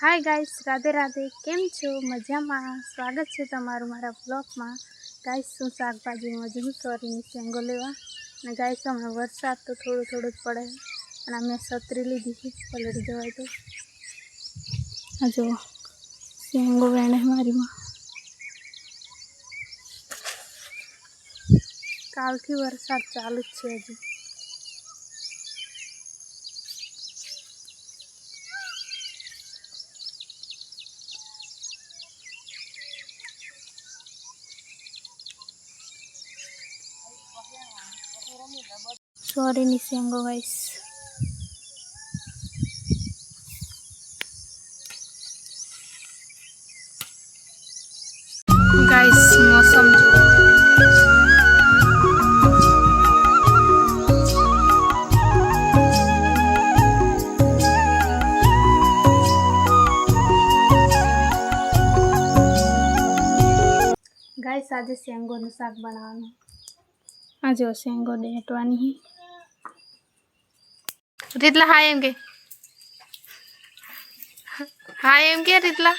Hi guys Radhe Radhe. કેમ છો? મજામાં. સ્વાગત છે તમારું મારા બ્લોગમાં ગાઈસ શું શાકભાજીમાં હજુ સોરીની શેંગો લેવા. અને ગાઈસ અમે વરસાદ તો થોડો થોડો જ પડે. અને અમે છત્રી લીધી છે, પલળી જવાય તો. આ જો, શેંગો વેણે મારીમાં. કાલથી વરસાદ ચાલુ જ છે હજી. સોરીની શેંગો ગાઈસ ગાઈસ મોસમ જો ગાઈસ આજે શેંગોનું શાક બનાવવાનું. આ જો શેંગો ડેટવાની રીતલા હા એમ કે હા એમ કે રીતલા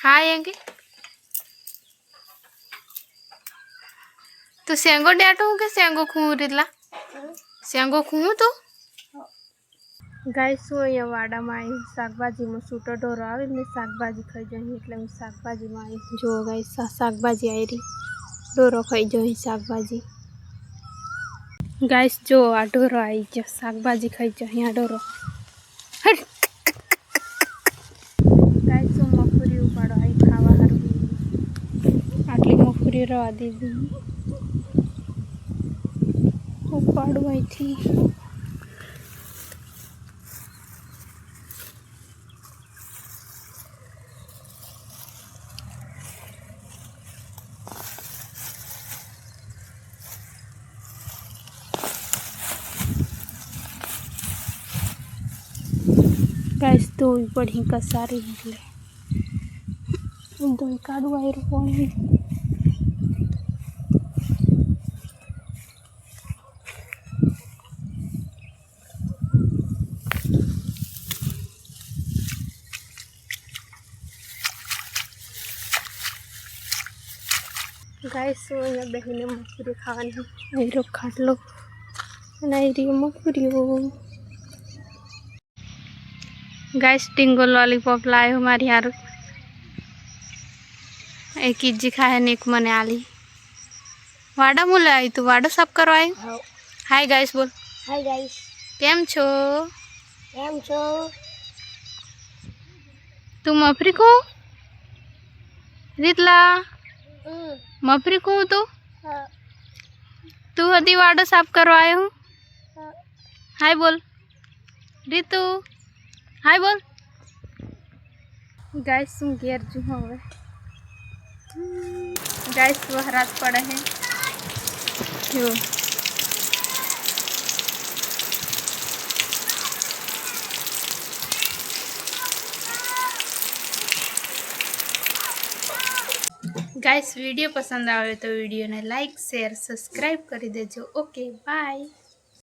હા એમ કે તું શેંગો ડેટો કે શેંગો ખૂ રીતલા શેંગો ખૂ તું ગાઈસ હું અહીંયા વાડામાં આવી શાકભાજીમાં સૂટો ઢોરો આવે ને શાકભાજી ખાઈ જાય એટલે હું શાકભાજીમાં આવી જો ગાઈસ આ શાકભાજી આવી રહી ઢોરો ખાઈ જાય શાકભાજી. ગાઈસ, જો આ ઢોરો આવી ગયો. શાકભાજી ખાઈ જાય અહીંયા ઢોરો. ગાઈસ હું મફુરી ઉપાડો આવી ખાવા હારું. આટલી મફુરી રવા દીધી. ઉપાડું ગાઈસ ધોવી પડી કસારી એટલે ધોઈ કાઢું આવ્યું પાણી ગાઈસ હું અહીંયા બહેને મફુરી ખાવાની આયરો ખાટલો અને આયરી મફુરીઓ ગાઈસ ટિંગલ લોલીપોપ લાવ્યો મારી હારું એક ઇજી ખાય ને એક મને આલી વાડા મુલે આવી તું વાડો સાફ કરવા આવી હાય ગાઈસ બોલ હાય ગાઈસ કેમ છો કેમ છો તું મફરી કું રીતલા હમ મફરી કું તું હા તું હતી વાડો સાફ કરવા આવ્યો હા હાય બોલ રીતુ હાય બોલ ગાઈસ શું ઘેર જુ હવે ગાઈસ વહરાત પડે હે જો ગાઈસ વિડીયો પસંદ આવે તો વિડીયોને લાઈક શેર સબસ્ક્રાઈબ કરી દેજો ઓકે બાય